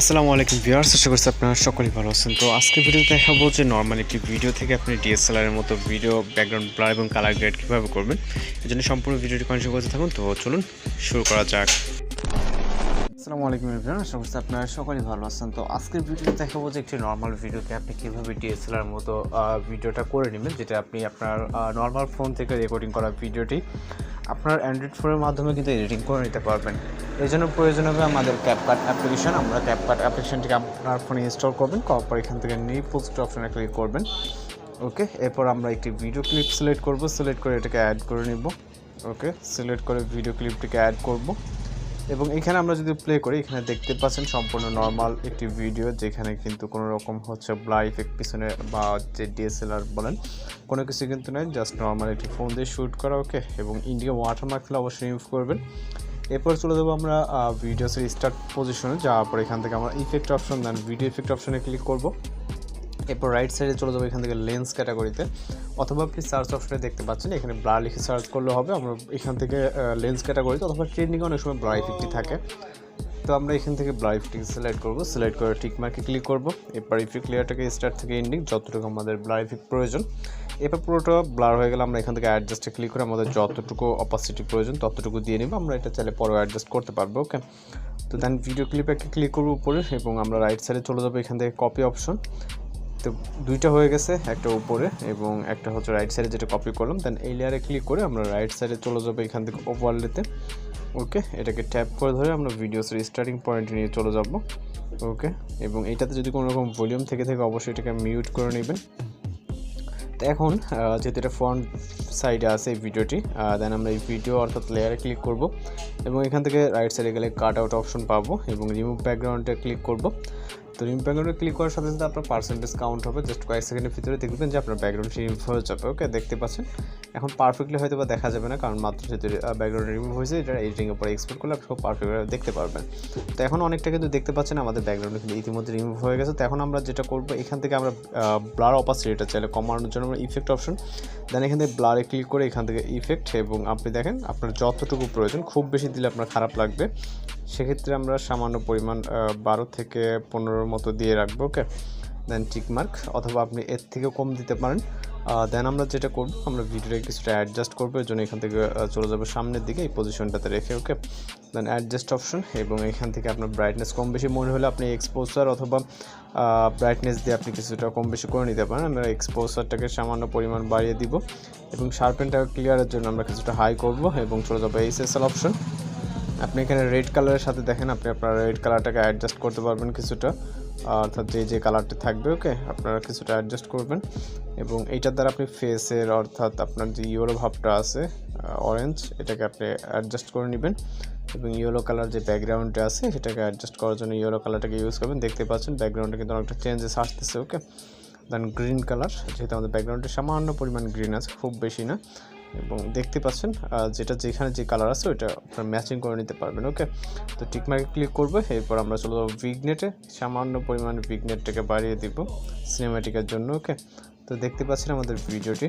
আসসালামু আলাইকুম ভিউয়ার্স, আশা করছি আপনারা সকলেই ভালো আছেন। তো আজকে ভিডিওতে দেখাবো যে নর্মাল একটি ভিডিও থেকে আপনি ডিএসএলআর এর মতো ভিডিও ব্যাকগ্রাউন্ড ব্লার এবং কালার গ্রেড কীভাবে করবেন। এই জন্য সম্পূর্ণ ভিডিওটি কন্টিনিউ করতে থাকুন। তো চলুন শুরু করা যাক। আসসালামু আলাইকুম এভরিওয়ান আশা করছি আপনারা সকলেই ভালো আছেন। তো আজকের ভিডিওতে দেখাবো যে একটি নর্মাল ভিডিওতে আপনি কীভাবে ডিএসএলআর মতো ভিডিওটা করে নেবেন, যেটা আপনি আপনার নর্মাল ফোন থেকে রেকর্ডিং করা ভিডিওটি আপনার অ্যান্ড্রয়েড ফোনের মাধ্যমে কিন্তু এডিটিং করে নিতে পারবেন। এই জন্য প্রয়োজন হবে আমাদের ক্যাপকাট অ্যাপ্লিকেশন আমরা ক্যাপকাট অ্যাপ্লিকেশনটিকে আপনার ফোনে ইনস্টল করবেন, করার এখান থেকে নিয়ে পোস্ট অপশানে ক্লিক করবেন। ওকে এরপর আমরা একটি ভিডিও ক্লিপ সিলেক্ট করব। সিলেক্ট করে এটাকে অ্যাড করে নিব। ওকে সিলেক্ট করে ভিডিও ক্লিপটিকে অ্যাড করব। এবং এখানে আমরা যদি প্লে করি, এখানে দেখতে পাচ্ছেন সম্পূর্ণ নর্মাল একটি ভিডিও যেখানে কিন্তু কোনো রকম হচ্ছে ব্লার ইফেক্ট পিছনে বা যে ডিএসএলআর বলেন, কোনো কিছু কিন্তু নয় জাস্ট নর্মাল একটি ফোন দিয়ে শ্যুট করা ওকে এবং ইন্ডিয়া ওয়াটারমার্ক ফেলে অবশ্যই ইউজ করবেন। এরপর চলে যাব আমরা ভিডিওসের স্টার্ট পজিশনে যাওয়ার পর এখান থেকে আমরা effect option then video effect অপশনে ক্লিক করব। এরপর রাইট সাইডে চলে যাব এখান থেকে লেন্স ক্যাটাগরিতে অথবা আপনি সার্চ অপশনে দেখতে পাচ্ছেন, এখানে ব্লার লিখে সার্চ করলে হবে। আমরা এখান থেকে লেন্স ক্যাটাগরিতে অথবা ট্রেন্ডিংয়ে অনেক সময় ব্লার ইফেক্টটি থাকে। তো আমরা এখান থেকে ব্লার ইফেক্টকে সিলেক্ট করব। সিলেক্ট করে টিক মার্কে ক্লিক করব। এরপর ইফেক্ট লেয়ারটাকে স্টার্ট থেকে এন্ডিং যতটুকু আমাদের ব্লার ইফেক্ট প্রয়োজন। এরপর পুরোটা ব্লার হয়ে গেলে আমরা এখান থেকে অ্যাডজাস্টে ক্লিক করে আমাদের যতটুকু অপাসিটি প্রয়োজন, ততটুকু দিয়ে নিব। আমরা এটা চাইলে পরেও অ্যাডজাস্ট করতে পারব ওকে তো দেন ভিডিও ক্লিপে একটা ক্লিক করব উপরে এবং আমরা রাইট সাইডে চলে যাব এখান থেকে কপি অপশন তো দুইটা হয়ে গেছে, একটা উপরে এবং একটা হচ্ছে রাইট সাইডে যেটা কপি করলাম। দেন এই লেয়ারে ক্লিক করে আমরা রাইট সাইডে চলে যাব এখান থেকে ওভারলেতে ওকে এটাকে ট্যাপ করে ধরে আমরা ভিডিওসের স্টার্টিং পয়েন্ট নিয়ে চলে যাব। ওকে এবং এইটাতে যদি কোনো রকম ভলিউম থেকে থেকে, অবশ্যই এটাকে মিউট করে নেবেন। তো এখন যেহেতু এটা ফ্রন্ট সাইডে আছে এই ভিডিওটি দেন আমরা এই ভিডিও অর্থাৎ লেয়ারে ক্লিক করব। এবং এখান থেকে রাইট সাইডে গেলে কাট আউট অপশন পাবো এবং রিমুভ ব্যাকগ্রাউন্ডে ক্লিক করব। তো রিমুভ ব্যাকগ্রাউন্ডে ক্লিক করার সাথে সাথে আপনার পার্সেন্টেজ কাউন্ট হবে। জাস্ট কয়েক সেকেন্ডের ভিতরে দেখবেন যে আপনার ব্যাকগ্রাউন্ড রিমুভ হয়ে যাবে। ওকে দেখতে পাচ্ছেন? এখন পারফেক্টলি হয়তো বা দেখা যাবে না, কারণ মাত্র যেহেতু ব্যাকগ্রাউন্ড রিমুভ হয়েছে, এটা এডিটিংয়ের পরে এক্সপোর্ট করলে আপনি পারফেক্টভাবে দেখতে পারবেন। তো এখন অনেকটা কিন্তু দেখতে পাচ্ছেন আমাদের ব্যাকগ্রাউন্ড কিন্তু ইতিমধ্যে রিমুভ হয়ে গেছে। তো এখন আমরা যেটা করব, এখান থেকে আমরা ব্লার অপাসিটিটা চাইলে কমানোর জন্য আমরা ইফেক্ট অপশন দেন এখান থেকে ব্লারে ক্লিক করে এখান থেকে ইফেক্ট এবং আপনি দেখেন আপনার যতটুকু প্রয়োজন, খুব বেশি দিলে আপনার খারাপ লাগবে। সেক্ষেত্রে আমরা সামান্য পরিমাণ বারো থেকে পনেরোর মতো দিয়ে রাখব, ওকে? দেন টিক মার্ক অথবা আপনি এর থেকেও কম দিতে পারেন। দেন আমরা যেটা করব, আমরা ভিডিওটা কিছুটা অ্যাডজাস্ট করব এর জন্য এখান থেকে চলে যাব সামনের দিকে, এই পজিশনটাতে রেখে, ওকে? দেন অ্যাডজাস্ট অপশন এবং এখান থেকে আপনার ব্রাইটনেস কম বেশি, মনে হলে আপনি এক্সপোজার অথবা ব্রাইটনেস দিয়ে আপনি কিছুটা কম বেশি করে নিতে পারেন। আমরা এক্সপোজারটাকে সামান্য পরিমাণ বাড়িয়ে দিব, এবং শার্পেনটা ক্লিয়ারের জন্য আমরা কিছুটা হাই করব, এবং চলে যাব এইচএসএল অপশন আপনি এখানে রেড কালারের সাথে দেখেন, আপনি আপনার রেড কালারটাকে অ্যাডজাস্ট করতে পারবেন কিছুটা। অর্থাৎ যে যে কালারটা থাকবে ওকে আপনারা কিছুটা অ্যাডজাস্ট করবেন। এবং এইটার দ্বারা আপনি ফেসের অর্থাৎ আপনার যে ইয়েলো ভাবটা আছে অরেঞ্জ এটাকে আপনি অ্যাডজাস্ট করে নেবেন। এবং ইয়েলো কালার যে ব্যাকগ্রাউন্ডটা আছে, সেটাকে অ্যাডজাস্ট করার জন্য ইয়েলো কালারটাকে ইউজ করবেন। দেখতে পাচ্ছেন ব্যাকগ্রাউন্ডে কিন্তু অনেকটা চেঞ্জেস আসতেছে ওকে দেন গ্রিন কালার যেহেতু আমাদের ব্যাকগ্রাউন্ডে সামান্য পরিমাণ গ্রিন আছে, খুব বেশি না। এবং দেখতে পাচ্ছেন যেটা যেখানে যে কালার আছে, ওইটা আপনার ম্যাচিং করে নিতে পারবেন ওকে তো টিকমার্কে ক্লিক করব, এরপর আমরা চলে যাব উইগনেটে সামান্য পরিমাণে উইগনেটটাকে বাড়িয়ে দিব সিনেমাটিকের জন্য ওকে তো দেখতে পাচ্ছেন আমাদের ভিডিওটি।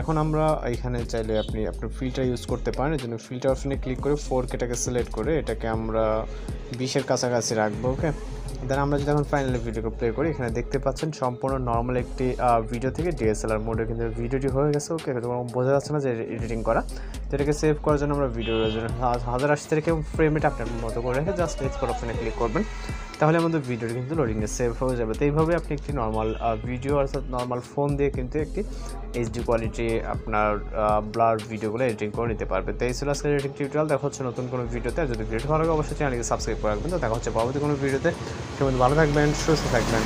এখন আমরা এখানে চাইলে আপনি, আপনার ফিল্টার ইউজ করতে পারেন। এই জন্য ফিল্টার অপশনে ক্লিক করে ফোর কেটাকে সিলেক্ট করে এটাকে আমরা বিশের কাছাকাছি রাখব ওকে দেন আমরা যদি এখন ফাইনালি ভিডিওকে প্লে করি, এখানে দেখতে পাচ্ছেন সম্পূর্ণ নর্মাল একটি ভিডিও থেকে ডিএসএলআর মোডে কিন্তু ভিডিওটি হয়ে গেছে ওকে তোমার বোঝা যাচ্ছে না যে এডিটিং করা। তো এটাকে সেভ করার জন্য আমরা ভিডিও হাজার আশি থেকে ফ্রেম রেট আপনার মতো করে রেখে জাস্ট এক্সপোর্ট অপশনে ক্লিক করবেন। তাহলে আমাদের ভিডিওটি কিন্তু লোডিংয়ে সেভ হয়ে যাবে। তো এইভাবে আপনি একটি নর্মাল ভিডিও অর্থাৎ নর্মাল ফোন দিয়ে কিন্তু একটি এইচডি কোয়ালিটি আপনার ব্লার ভিডিওগুলো এডিটিং করে নিতে পারবে। তো এই ছিল আজকের এডিটিং টিউটোরিয়াল দেখা হচ্ছে নতুন কোনো ভিডিওতে যদি ভিডিও ভালো লাগে, অবশ্যই চ্যানেলকে সাবস্ক্রাইব করে রাখবেন। তো দেখা হচ্ছে পরবর্তী কোনো ভিডিওতে সেমন ভালো থাকবেন, সুস্থ থাকবেন।